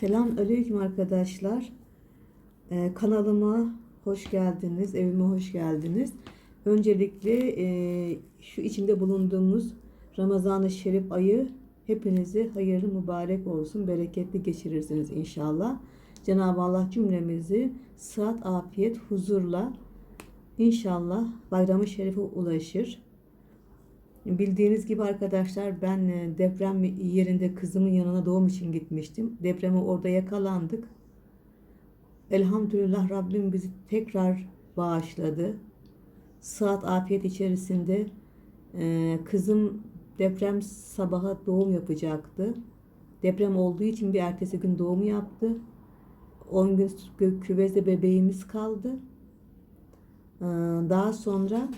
Selam aleyküm arkadaşlar. Ee, kanalıma hoş geldiniz, evime hoş geldiniz. Öncelikle e, şu içinde bulunduğumuz Ramazan-ı Şerif ayı hepinize hayırlı mübarek olsun, bereketli geçirirsiniz inşallah. Cenab-ı Allah cümlemizi sıhhat, afiyet, huzurla inşallah bayramı şerife ulaşır. Bildiğiniz gibi arkadaşlar ben e, deprem yerinde kızımın yanına doğum için gitmiştim. Depreme orada yakalandık. Elhamdülillah Rabbim bizi tekrar bağışladı. Saat afiyet içerisinde e, kızım deprem sabaha doğum yapacaktı. Deprem olduğu için bir ertesi gün doğum yaptı. 10 gün kü- küvezde bebeğimiz kaldı. E, Daha sonra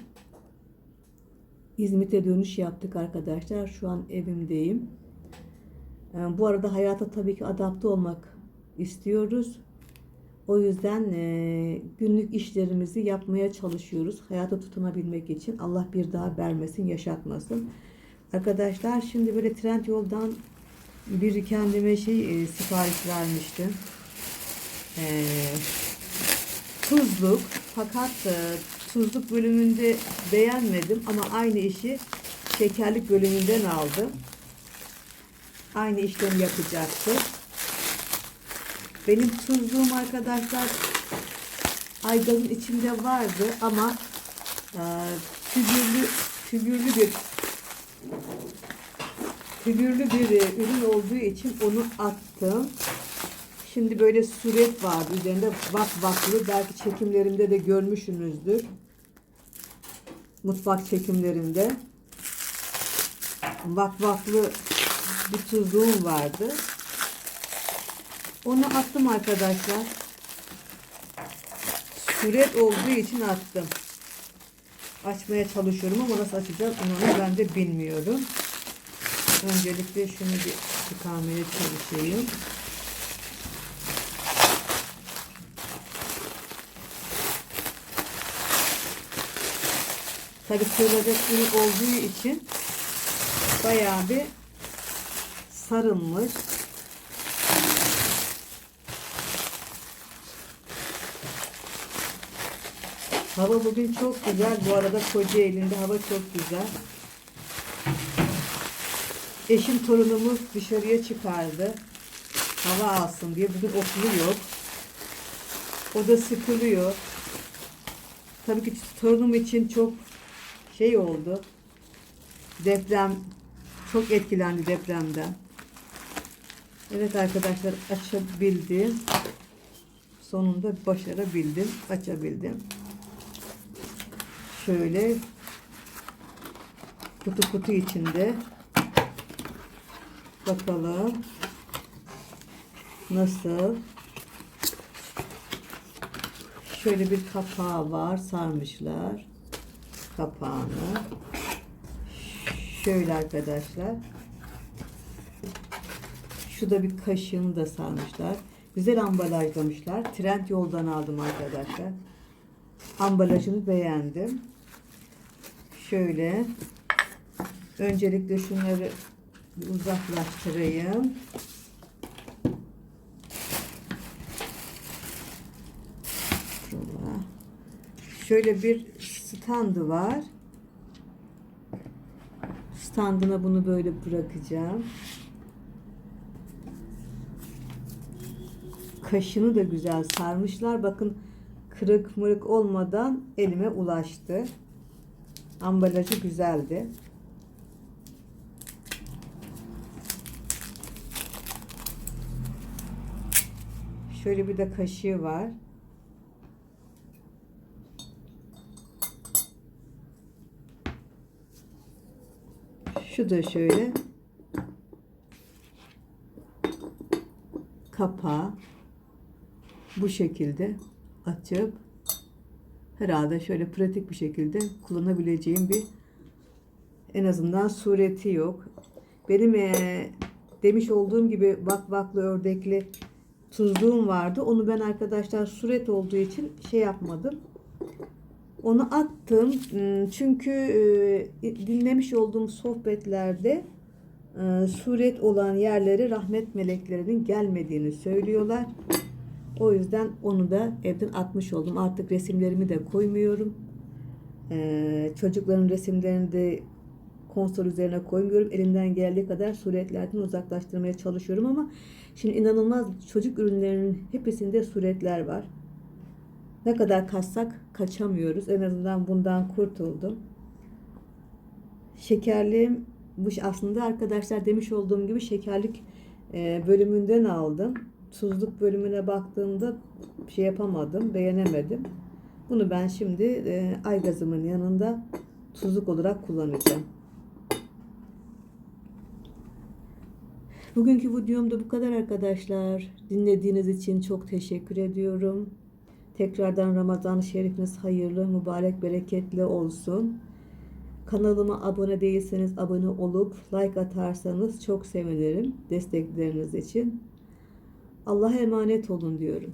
İzmit'e dönüş yaptık arkadaşlar. Şu an evimdeyim. Ee, Bu arada hayata tabii ki adapte olmak istiyoruz. O yüzden e, günlük işlerimizi yapmaya çalışıyoruz. Hayata tutunabilmek için. Allah bir daha vermesin, yaşatmasın. Arkadaşlar şimdi böyle trend yoldan bir kendime şey e, sipariş vermiştim. Ee, tuzluk fakat e, tuzluk bölümünde beğenmedim ama aynı işi şekerlik bölümünden aldım. Aynı işlemi yapacaktı. Benim tuzluğum arkadaşlar aygazın içinde vardı ama e, figürlü figürlü bir figürlü bir e, ürün olduğu için onu attım. Şimdi böyle suret var üzerinde vak vaklı belki çekimlerimde de görmüşsünüzdür. Mutfak çekimlerimde vak vaklı bir tuzluğum vardı. Onu attım arkadaşlar. Suret olduğu için attım. Açmaya çalışıyorum ama nasıl açacağım onu ben de bilmiyorum. Öncelikle şunu bir çıkarmaya çalışayım. Tabi sığılacak ürün olduğu için bayağı bir sarılmış. Hava bugün çok güzel. Bu arada Kocaeli'nde hava çok güzel. Eşim torunumu dışarıya çıkardı. Hava alsın diye. Bugün okulu yok. O da sıkılıyor. Tabii ki torunum için çok şey oldu. Deprem çok etkilendi depremden. Evet arkadaşlar açabildim. Sonunda başarabildim. Açabildim. Şöyle kutu kutu içinde bakalım nasıl şöyle bir kapağı var sarmışlar kapağını. Şöyle arkadaşlar. Şu da bir kaşığını da sarmışlar. Güzel ambalajlamışlar. Trend yoldan aldım arkadaşlar. Ambalajını beğendim. Şöyle. Öncelikle şunları uzaklaştırayım. Şöyle bir standı var. Standına bunu böyle bırakacağım. Kaşını da güzel sarmışlar. Bakın kırık mırık olmadan elime ulaştı. Ambalajı güzeldi. Şöyle bir de kaşığı var. Şu da şöyle kapağı bu şekilde açıp herhalde şöyle pratik bir şekilde kullanabileceğim bir en azından sureti yok. Benim eee, demiş olduğum gibi vak vaklı ördekli tuzluğum vardı. Onu ben arkadaşlar suret olduğu için şey yapmadım. Onu attım. Hmm, Çünkü e, dinlemiş olduğum sohbetlerde e, suret olan yerlere rahmet meleklerinin gelmediğini söylüyorlar. O yüzden onu da evden atmış oldum. Artık resimlerimi de koymuyorum. E, çocukların resimlerini de konsol üzerine koymuyorum. Elimden geldiği kadar suretlerden uzaklaştırmaya çalışıyorum ama şimdi inanılmaz çocuk ürünlerinin hepsinde suretler var. Ne kadar kaçsak kaçamıyoruz. En azından bundan kurtuldum. Şekerliğim bu aslında arkadaşlar demiş olduğum gibi şekerlik e, bölümünden aldım. Tuzluk bölümüne baktığımda şey yapamadım, beğenemedim. Bunu ben şimdi e, aygazımın yanında tuzluk olarak kullanacağım. Bugünkü videomda bu kadar arkadaşlar. Dinlediğiniz için çok teşekkür ediyorum. Tekrardan Ramazan-ı Şerifiniz hayırlı, mübarek, bereketli olsun. Kanalıma abone değilseniz abone olup like atarsanız çok sevinirim destekleriniz için. Allah'a emanet olun diyorum.